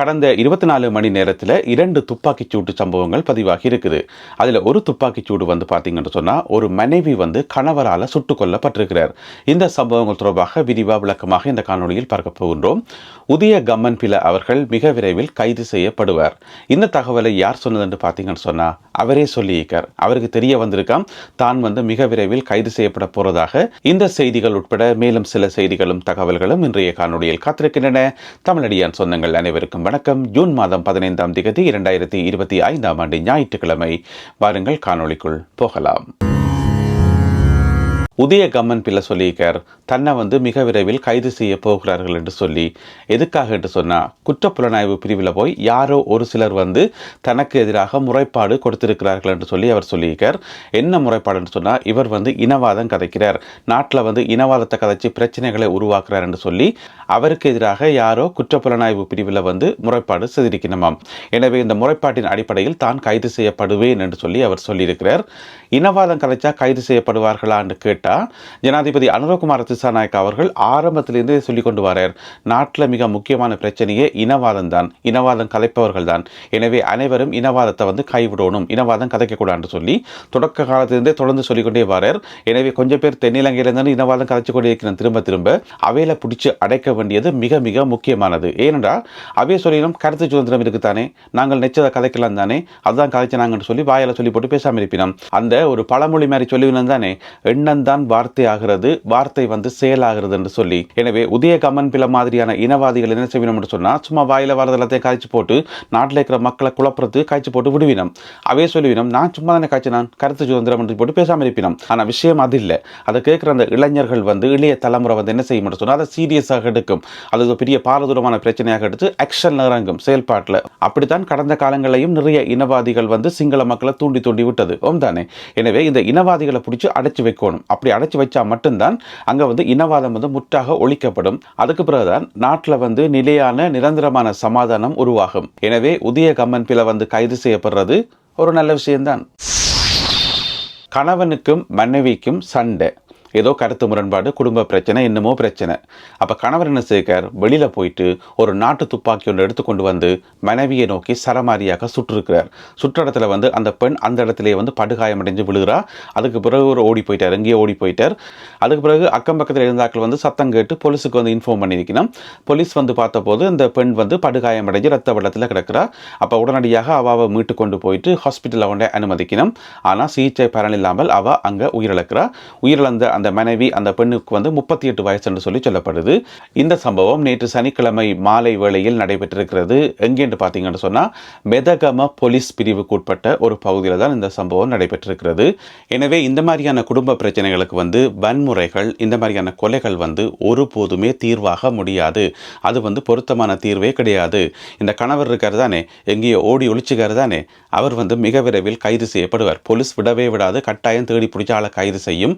கடந்த இருபத்தி நாலு மணி நேரத்தில் இரண்டு துப்பாக்கிச்சூட்டு சம்பவங்கள் பதிவாகி இருக்குது. அதில் ஒரு துப்பாக்கிச் சூடு வந்து பார்த்தீங்கன்னு சொன்னால் ஒரு மனைவி வந்து கணவரால் சுட்டுக் கொல்லப்பட்டிருக்கிறார். இந்த சம்பவங்கள் தொடர்பாக விரிவா விளக்கமாக இந்த காணொலியில் பார்க்க போகின்றோம். உதய கம்மன் பில அவர்கள் மிக விரைவில் கைது செய்யப்படுவார். இந்த தகவலை யார் சொன்னது என்று பார்த்தீங்கன்னு சொன்னால் அவரே சொல்லியிருக்கார் அவருக்கு தெரிய வந்திருக்காம். தான் வந்து மிக விரைவில் கைது செய்யப்பட போறதாக இந்த செய்திகள் உட்பட மேலும் சில செய்திகளும் தகவல்களும் இன்றைய காணொலியில் காத்திருக்கின்றன. தமிழடியான் சொந்தங்கள் அனைவருக்கும் வணக்கம். ஜூன் மாதம் பதினைந்தாம் திகதி இரண்டாயிரத்தி இருபத்தி ஐந்தாம் ஆண்டு ஞாயிற்றுக்கிழமை. வாருங்கள் காணொளிக்குள் போகலாம். உதய கம்மன் பிள்ளை சொல்லியிருக்கார். தன்னை வந்து மிக விரைவில் கைது செய்ய போகிறார்கள் என்று சொல்லி எதுக்காக என்று சொன்னால் குற்றப்புலனாய்வு பிரிவில் போய் யாரோ ஒரு சிலர் வந்து தனக்கு எதிராக முறைப்பாடு கொடுத்திருக்கிறார்கள் என்று சொல்லி அவர் சொல்லியிருக்கார். என்ன முறைப்பாடுன்னு சொன்னால் இவர் வந்து இனவாதம் கதைக்கிறார். நாட்டில் வந்து இனவாதத்தை கதைச்சி பிரச்சனைகளை உருவாக்குறார் என்று சொல்லி அவருக்கு எதிராக யாரோ குற்றப்புலனாய்வு பிரிவில் வந்து முறைப்பாடு செய்திருக்கணுமாம் எனவே இந்த முறைப்பாட்டின் அடிப்படையில் தான் கைது செய்யப்படுவேன் என்று சொல்லி அவர் சொல்லியிருக்கிறார். இனவாதம் கதைச்சா கைது செய்யப்படுவார்களா என்று கேட்டால் ஜனாதிபதி அனுரகுமார் திசாநாயக் அவர்கள் ஆரம்பத்திலிருந்தே சொல்லி கொண்டு வரார். நாட்டில் மிக முக்கியமான பிரச்சனையே இனவாதம் தான் இனவாதம் கலைப்பவர்கள் தான் எனவே அனைவரும் இனவாதத்தை வந்து கைவிடணும். இனவாதம் கதைக்கக்கூடாதுன்னு சொல்லி தொடக்க காலத்திலிருந்தே தொடர்ந்து சொல்லிக்கொண்டே வரார். எனவே கொஞ்சம் பேர் தென்னிலங்கையிலிருந்து இனவாதம் கதைச்சு கொண்டே இருக்கிற திரும்ப திரும்ப அவையில பிடிச்சி அடைக்க வேண்டியது மிக மிக முக்கியமானது. ஏனென்றால் அவை சொல்லிடும் கருத்து சுதந்திரம் இருக்குதானே? நாங்கள் நெச்சதை கதைக்கலாம் தானே? அதுதான் கதைச்சினாங்கன்னு சொல்லி வாயால சொல்லி போட்டு பேசாமல் இருப்பினோம். அந்த ஒரு பழமொழி மாதிரி சொல்லிவினோம் தானே? எண்ணம் தான் வார்த்தை ஆகிறது வார்த்தை வந்து செயலாகிறது என்று சொல்லி. எனவே உதய கமன் பில மாதிரியான இனவாதிகள் என்ன செய்வினோம் என்று சொன்னா சும்மா வாயில வரது எல்லாத்தையும் காய்ச்சி போட்டு நாட்டில் இருக்கிற மக்களை குழப்பறது காய்ச்சி போட்டு விடுவினோம். அவே சொல்லுவினம் நான் சும்மா தானே காய்ச்சி நான் கருத்து சுதந்திரம் என்று போட்டு பேசாமல் இருப்பினோம். ஆனால் விஷயம் அது இல்லை. அதை கேட்குற அந்த இளைஞர்கள் வந்து இளைய தலைமுறை வந்து என்ன செய்யும் என்று சொன்னால் அதை சீரியஸாக எடுக்கும். அது பெரிய பாரதூரமான பிரச்சனையாக எடுத்து ஆக்ஷன் இறங்கும் செயல்பாட்டில். அப்படித்தான் கடந்த காலங்களையும் நிறைய இனவாதிகள் வந்து சிங்கள மக்களை தூண்டி தூண்டி விட்டது. ஓம் தானே எனவே இந்த இனவாதிகளை பிடிச்சி அடைச்சி வைக்கணும். அப்படி அடைச்சி வச்சா மட்டும்தான் அங்கே வந்து இனவாதம் வந்து முற்றாக ஒழிக்கப்படும். அதுக்கு பிறகுதான் நாட்டில் வந்து நிலையான நிரந்தரமான சமாதானம் உருவாகும். எனவே உதய கம்மன் பில வந்து கைது செய்யப்படுறது ஒரு நல்ல விஷயம்தான். கணவனுக்கும் மனைவிக்கும் சண்டை. ஏதோ கருத்து முரண்பாடு குடும்ப பிரச்சனை என்னமோ பிரச்சனை. அப்போ கணவர் என்ன செய்கிறார்? வெளியில் போயிட்டு ஒரு நாட்டு துப்பாக்கி ஒன்று எடுத்துக்கொண்டு வந்து மனைவியை நோக்கி சரமாரியாக சுட்டிருக்கிறார் சுற்ற இடத்துல வந்து அந்த பெண் அந்த இடத்துலயே வந்து படுகாயமடைஞ்சு விழுகிறா. அதுக்கு பிறகு ஒரு ஓடி போயிட்டார் எங்கேயோ ஓடி போயிட்டார். அதுக்கு பிறகு அக்கம் பக்கத்தில் இருந்தாக்கள் வந்து சத்தம் கேட்டு போலீஸுக்கு வந்து இன்ஃபார்ம் பண்ணியிருக்கணும். போலீஸ் வந்து பார்த்தபோது அந்த பெண் வந்து படுகாயமடைஞ்சு ரத்த வெள்ளத்தில் கிடக்கிறா. அப்போ உடனடியாக அவாவை மீட்டு கொண்டு போயிட்டு ஹாஸ்பிட்டலில் கொண்டே அனுமதிக்கணும். ஆனால் சிகிச்சை பலன் இல்லாமல் அவள் அங்கே உயிரிழக்கிறா. உயிரிழந்த அந்த மனைவி அந்த பெண்ணுக்கு வந்து முப்பத்தி எட்டு வயசு என்று சொல்லி சொல்லப்படுது. இந்த சம்பவம் நேற்று சனிக்கிழமை மாலை வேளையில் நடைபெற்றிருக்கிறது. எங்கேன்னு பார்த்தீங்கன்னு சொன்னால் மெதகம போலீஸ் பிரிவுக்கு உட்பட்ட ஒரு பகுதியில் தான் இந்த சம்பவம் நடைபெற்றிருக்கிறது. எனவே இந்த மாதிரியான குடும்ப பிரச்சனைகளுக்கு வந்து வன்முறைகள் இந்த மாதிரியான கொலைகள் வந்து ஒருபோதுமே தீர்வாக முடியாது. அது வந்து பொருத்தமான தீர்வே கிடையாது. இந்த கணவர் இருக்கார் தானே எங்கேயோ ஓடி ஒழிச்சுக்கார் தானே அவர் வந்து மிக விரைவில் கைது செய்யப்படுவார். போலீஸ் விடவே விடாது கட்டாயம் தேடி பிடிச்ச ஆளை கைது செய்யும்.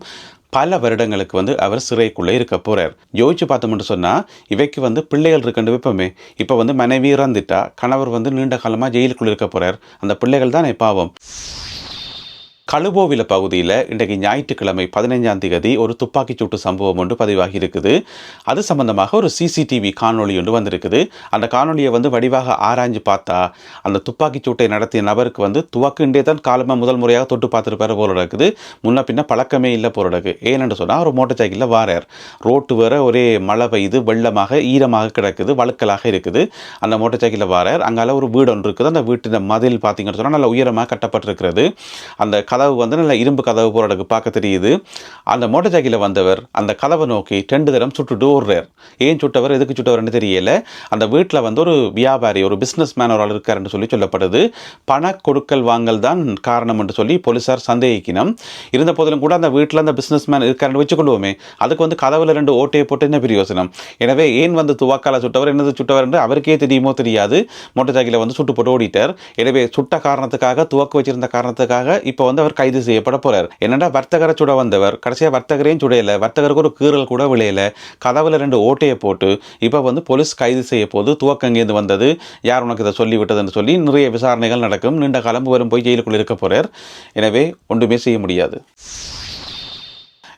பல வருடங்களுக்கு வந்து அவர் சிறைக்குள்ளே இருக்க போகிறார் யோசிச்சு பார்த்தோம்னு சொன்னால் இவைக்கு வந்து பிள்ளைகள் இருக்குன்னு விருப்பமே. இப்போ வந்து மனைவி இறந்துட்டா கணவர் வந்து நீண்ட காலமாக ஜெயிலுக்குள்ளே இருக்க போகிறார் அந்த பிள்ளைகள் தான் பாவம். கழுபோவில பகுதியில் இன்றைக்கு ஞாயிற்றுக்கிழமை பதினைஞ்சாம் தேதி ஒரு துப்பாக்கிச் சூட்டு சம்பவம் ஒன்று பதிவாகி இருக்குது அது சம்பந்தமாக ஒரு சிசிடிவி காணொளி ஒன்று வந்திருக்குது. அந்த காணொலியை வந்து வடிவாக ஆராய்ஞ்சு பார்த்தா அந்த துப்பாக்கிச் சூட்டை நடத்திய நபருக்கு வந்து துவக்குண்டே தான் காலமாக முதல் முறையாக தொட்டு பார்த்துருப்பார் போல இருக்குது. முன்ன பின்ன பழக்கமே இல்லை போல இருக்கு. ஏன்னு சொன்னால் ஒரு மோட்டர் சைக்கிளில் வாரார். ரோட்டு வர ஒரே மழை பெய்யுது வெள்ளமாக ஈரமாக கிடக்குது வழுக்கலாக இருக்குது. அந்த மோட்டர் சைக்கிளில் வாரார். அங்கால ஒரு வீடு ஒன்று இருக்குது. அந்த வீட்டின் மதில் பார்த்தீங்கன்னு சொன்னால் நல்ல உயரமாக கட்டப்பட்டிருக்கிறது. அந்த கதவு வந்து நல்ல இரும்பு கதவு போகிறதுக்கு பார்க்க தெரியுது. அந்த மோட்டர் சைக்கிளில் வந்தவர் அந்த கதவை நோக்கி ரெண்டு தரம் சுட்டுட்டு ஓடுறார் ஏன் சுட்டவர் எதுக்கு சுட்டவர்னு தெரியல. அந்த வீட்டில் வந்து ஒரு வியாபாரி ஒரு பிஸ்னஸ் மேன் ஒரு ஆள் இருக்காருன்னு சொல்லி சொல்லப்படுது. பண கொடுக்கல் வாங்கல் தான் காரணம் என்று சொல்லி போலீஸார் சந்தேகிக்கணும் இருந்த போதிலும் கூட அந்த வீட்டில் அந்த பிஸ்னஸ் மேன் இருக்காருன்னு வச்சுக்கொள்வோமே அதுக்கு வந்து கதவில் ரெண்டு ஓட்டையை போட்டு என்ன பிரயோசனம்? எனவே ஏன் வந்து துவாக்கால சுட்டவர் என்னது சுட்டவர் என்று அவருக்கே தெரியுமோ தெரியாது. மோட்டர் சைக்கிளை வந்து சுட்டு போட்டு ஓடிட்டார். எனவே சுட்ட காரணத்துக்காக துவக்க வச்சிருந்த காரணத்துக்காக இப்போ வந்து அவர் கைது செய்யப்பட போறார். என்னடா வர்த்தகரை சுட வந்தவர்? கடைசியாக வர்த்தகரையும் சுடையல. வர்த்தகருக்கு ஒரு கீறல் கூட விளையல. கதவுல ரெண்டு ஓட்டையை போட்டு இப்போ வந்து போலீஸ் கைது செய்ய போது துவக்கம் வந்தது. யார் உனக்கு இதை சொல்லிவிட்டதுன்னு சொல்லி நிறைய விசாரணைகள் நடக்கும். நீண்ட காலம் வரும் போய் ஜெயிலுக்குள்ளே இருக்க போறார். எனவே ஒன்றுமே செய்ய முடியாது.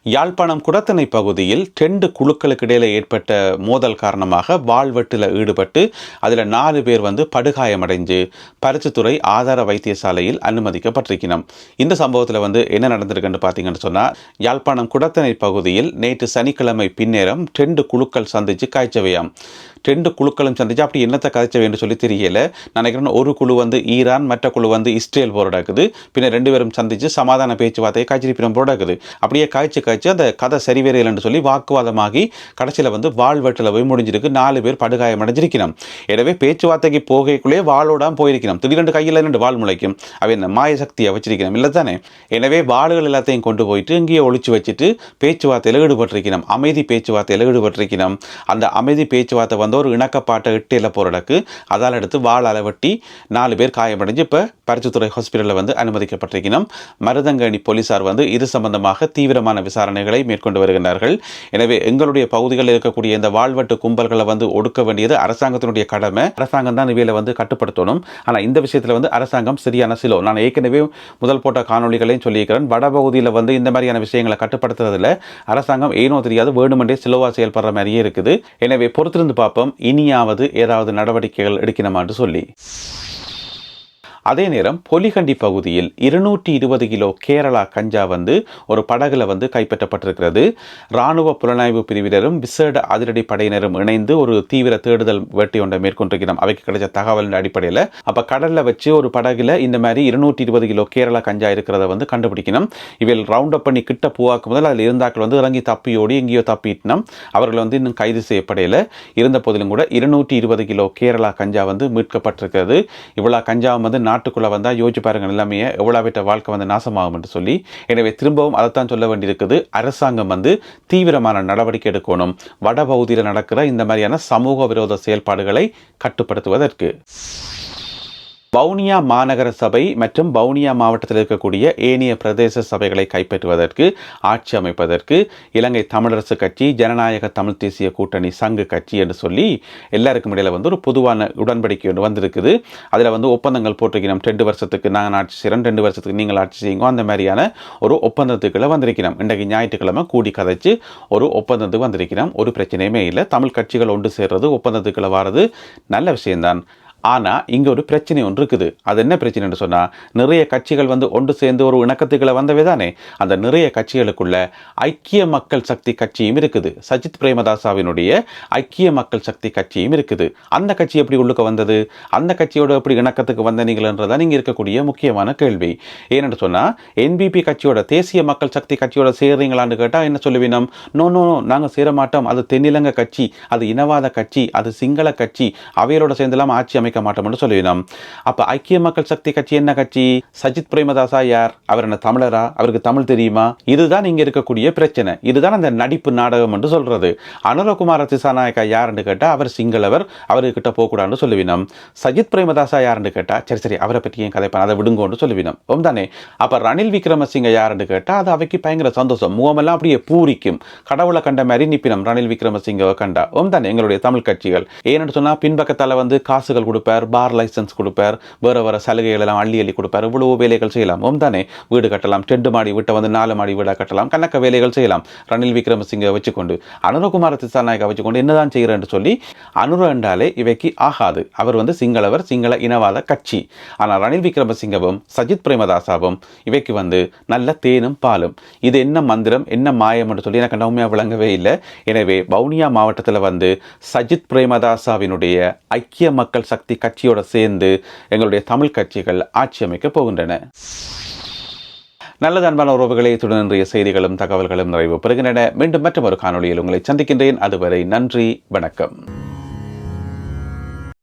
யாழ்ப்பாணம் குடத்தனை பகுதியில் ரெண்டு குழுக்களுக்கு இடையில ஏற்பட்ட மோதல் காரணமாக வாழ்வெட்டில் ஈடுபட்டு அதில் நாலு பேர் வந்து படுகாயமடைஞ்சு பரிசுத்துறை ஆதார வைத்தியசாலையில் அனுமதிக்கப்பட்டிருக்கணும் இந்த சம்பவத்தில் வந்து என்ன நடந்திருக்குன்னு பார்த்தீங்கன்னு சொன்னால் யாழ்ப்பாணம் குடத்தனை பகுதியில் நேற்று சனிக்கிழமை பின்னேரம் ரெண்டு குழுக்கள் சந்திச்சு காய்ச்சவையாம். ரெண்டு குழுக்களும் சந்திச்சு அப்படி என்னத்தை கதைச்ச வேண்டும் சொல்லி தெரியல. நினைக்கிறேன் ஒரு குழு வந்து ஈரான் மற்ற குழு வந்து இஸ்ரேல் போராடுக்குது பின்னர் ரெண்டு பேரும் சந்திச்சு சமாதான பேச்சுவார்த்தையை காய்ச்சிருப்பினம் போராடுக்குது அப்படியே காய்ச்சி காய்ச்சி அந்த கதை சரிவரையில்னு சொல்லி வாக்குவாதமாகி கடைசியில் வந்து வாழ்வெட்டில் போய் முடிஞ்சிருக்கு. நாலு பேர் படுகாயம் அடைஞ்சிருக்கணும். எனவே பேச்சுவார்த்தைக்கு போகைக்குள்ளே வாளோடாம போயிருக்கணும். திடீரெண்டு கையில் ரெண்டு வாழ் முளைக்கும். அவை இந்த மாய சக்தியை வச்சிருக்கணும். இல்லை தானே எனவே வாளுகள் எல்லாத்தையும் கொண்டு போயிட்டு இங்கேயே ஒழிச்சு வச்சுட்டு பேச்சுவார்த்தையில் ஈடுபட்டிருக்கணும். அமைதி பேச்சுவார்த்தையில் ஈடுபட்டிருக்கணும். அந்த அமைதி பேச்சுவார்த்தை வந்து ஒரு இணக்கப்பாட்டை இட்டையில் போகிறடக்கு அதால் எடுத்து வாழால அளவட்டி நாலு பேர் காயமடைஞ்சு இப்போ பரிசுத்துறை ஹாஸ்பிட்டலில் வந்து அனுமதிக்கப்பட்டிருக்கணும் மருதங்கணி போலீசார் வந்து இது சம்பந்தமாக தீவிரமான விசாரணைகளை மேற்கொண்டு வருகின்றார்கள். எனவே எங்களுடைய பகுதிகளில் இருக்கக்கூடிய இந்த வாழ்வட்டு கும்பல்களை வந்து ஒடுக்க வேண்டியது அரசாங்கத்தினுடைய கடமை. அரசாங்கம் தான் இவையில வந்து கட்டுப்படுத்தணும். ஆனால் இந்த விஷயத்தில் வந்து அரசாங்கம் சரியான சிலோ. நான் ஏற்கனவே முதல் போட்ட காணொளிகளையும் சொல்லியிருக்கிறேன். வடபகுதியில் வந்து இந்த மாதிரியான விஷயங்களை கட்டுப்படுத்துறதுல அரசாங்கம் ஏனோ தெரியாது வேணுமென்றே சிலோவா செயல்படுற மாதிரியே இருக்குது. எனவே பொறுத்திருந்து பார்ப்போம். இனியாவது ஏதாவது நடவடிக்கைகள் எடுக்கணுமான்னு சொல்லி. அதே நேரம் பொலிகண்டி பகுதியில் இருநூற்றி இருபது கிலோ கேரளா கஞ்சா வந்து ஒரு படகுல வந்து கைப்பற்றப்பட்டிருக்கிறது. இராணுவ புலனாய்வு பிரிவினரும் விசேட அதிரடி படையினரும் இணைந்து ஒரு தீவிர தேடுதல் வேட்டை ஒன்றை மேற்கொண்டிருக்கிறோம். அவைக்கு கிடைச்ச தகவலின் அடிப்படையில் அப்போ கடலில் வச்சு ஒரு படகுல இந்த மாதிரி இருநூற்றி இருபது கிலோ கேரளா கஞ்சா இருக்கிறத வந்து கண்டுபிடிக்கணும். இவள் ரவுண்ட் அப் பண்ணி கிட்ட பூவாக்கும் முதல் அதில் இருந்தாக்கள் வந்து இறங்கி தப்பியோடி எங்கேயோ தப்பிட்டினோம் அவர்கள் வந்து இன்னும் கைது செய்யப்படையில். இருந்த போதிலும் கூட இருநூற்றி இருபது கிலோ கேரளா கஞ்சா வந்து மீட்கப்பட்டிருக்கிறது. இவ்வளோ கஞ்சாவும் வந்து நாட்டுக்குள்ளே வந்தால் யோசிச்சு பாருங்கள் எல்லாமே எவ்வளோ விட்ட வாழ்க்கை வந்து நாசமாகும் என்று சொல்லி. எனவே திரும்பவும் அதைத்தான் சொல்ல வேண்டியிருக்குது. அரசாங்கம் வந்து தீவிரமான நடவடிக்கை எடுக்கணும். வடபகுதியில் நடக்கிற இந்த மாதிரியான சமூக விரோத செயல்பாடுகளை கட்டுப்படுத்துவதற்கு. வவுனியா மாநகர சபை மற்றும் வவுனியா மாவட்டத்தில் இருக்கக்கூடிய ஏனைய பிரதேச சபைகளை கைப்பற்றுவதற்கு ஆட்சி அமைப்பதற்கு இலங்கை தமிழரசு கட்சி ஜனநாயக தமிழ் தேசிய கூட்டணி சங்கு கட்சி என்று சொல்லி எல்லாருக்கும் இடையில் வந்து ஒரு பொதுவான உடன்படிக்கை ஒன்று வந்திருக்குது. அதில் வந்து ஒப்பந்தங்கள் போட்டிருக்கணும் ரெண்டு வருஷத்துக்கு நாங்கள் ஆட்சி செய்கிறோம் ரெண்டு வருஷத்துக்கு நீங்கள் ஆட்சி செய்யுங்க அந்த மாதிரியான ஒரு ஒப்பந்தத்துக்குள்ள வந்திருக்கிறோம். இன்றைக்கு ஞாயிற்றுக்கிழமை கூடி கதைச்சு ஒரு ஒப்பந்தத்துக்கு வந்திருக்கிறோம். ஒரு பிரச்சனையுமே இல்லை. தமிழ் கட்சிகள் ஒன்று சேர்றது ஒப்பந்தத்துக்குள்ள வர்றது நல்ல விஷயம்தான். ஆனால் இங்கே ஒரு பிரச்சனை ஒன்று இருக்குது. அது என்ன பிரச்சனைன்னு சொன்னால் நிறைய கட்சிகள் வந்து ஒன்று சேர்ந்து ஒரு இணக்கத்துக்களை வந்தவே தானே அந்த நிறைய கட்சிகளுக்குள்ள ஐக்கிய மக்கள் சக்தி கட்சியும் இருக்குது. சஜித் பிரேமதாசாவினுடைய ஐக்கிய மக்கள் சக்தி கட்சியும் இருக்குது. அந்த கட்சி எப்படி உள்ளுக்கு வந்தது? அந்த கட்சியோட எப்படி இணக்கத்துக்கு வந்தனீங்களன்றதான் இங்கே இருக்கக்கூடிய முக்கியமான கேள்வி. ஏன்னு சொன்னால் என்பிபி கட்சியோட தேசிய மக்கள் சக்தி கட்சியோட சேர்றீங்களான்னு கேட்டால் என்ன சொல்லுவீனம் நோ நோ நாங்கள் சேர மாட்டோம் அது தென்னிலங்க கட்சி அது இனவாத கட்சி அது சிங்கள கட்சி. அவையோட சேர்ந்தெல்லாம் ஆட்சி அமைக்க ஆதரிக்க மாட்டோம் என்று சொல்லிவினோம் அப்போ ஐக்கிய மக்கள் சக்தி கட்சி என்ன கட்சி? சஜித் பிரேமதாசா யார்? அவர் என்ன தமிழரா? அவருக்கு தமிழ் தெரியுமா? இதுதான் இங்கே இருக்கக்கூடிய பிரச்சனை. இதுதான் அந்த நடிப்பு நாடகம் என்று சொல்கிறது அனுரகுமார திசாநாயக்கா யாருன்னு கேட்டால் அவர் சிங்களவர் அவர்கிட்ட போகக்கூடாதுன்னு சொல்லுவினோம். சஜித் பிரேமதாசா யாருன்னு கேட்டால் சரி சரி அவரை பற்றி ஏன் கதைப்பான் அதை விடுங்கோன்னு சொல்லுவினோம். ஓம் தானே. அப்போ ரணில் விக்ரமசிங்க யாருன்னு கேட்டால் அது அவைக்கு பயங்கர சந்தோஷம். முகமெல்லாம் அப்படியே பூரிக்கும். கடவுளை கண்ட மாதிரி நிப்பினம். ரணில் விக்ரமசிங்கவை கண்டா. ஓம் தானே எங்களுடைய தமிழ் கட்சிகள். ஏன்னு சொன்னால் பின்பக்கத்தால் வந்து காசுகள் கொடுப்போம் கொடுப்பார் பார் லைசன்ஸ் கொடுப்பார் வேறு வேறு சலுகைகள் எல்லாம் அள்ளி அள்ளி கொடுப்பார் இவ்வளவு வேலைகள் செய்யலாம். ஓம் தானே. வீடு கட்டலாம் ரெண்டு மாடி வீட்டை வந்து நாலு மாடி வீடாக கட்டலாம் கணக்க வேலைகள் செய்யலாம். ரணில் விக்ரமசிங்க வச்சுக்கொண்டு அனுரகுமார திசாநாயக்கா வச்சுக்கொண்டு என்னதான் செய்கிறேன்னு சொல்லி அனுர என்றாலே இவைக்கு ஆகாது. அவர் வந்து சிங்களவர் சிங்கள இனவாத கட்சி. ஆனால் ரணில் விக்ரமசிங்கவும் சஜித் பிரேமதாசாவும் இவைக்கு வந்து நல்ல தேனும் பாலும். இது என்ன மந்திரம் என்ன மாயம் என்று சொல்லி எனக்கு நவுமையாக விளங்கவே இல்லை. எனவே வவுனியா மாவட்டத்தில் வந்து சஜித் பிரேமதாசாவினுடைய ஐக்கிய மக்கள் சக்தி கட்சியோட சேர்ந்து எங்களுடைய தமிழ் கட்சிகள் ஆட்சி அமைக்க போகின்றன. நல்லது அன்பான உறவுகளை இத்துடன் இன்றைய செய்திகளும் தகவல்களும் நிறைவு பெறுகின்றன. மீண்டும் மற்றொரு காணொளியில் உங்களை சந்திக்கின்றேன். அதுவரை நன்றி வணக்கம்.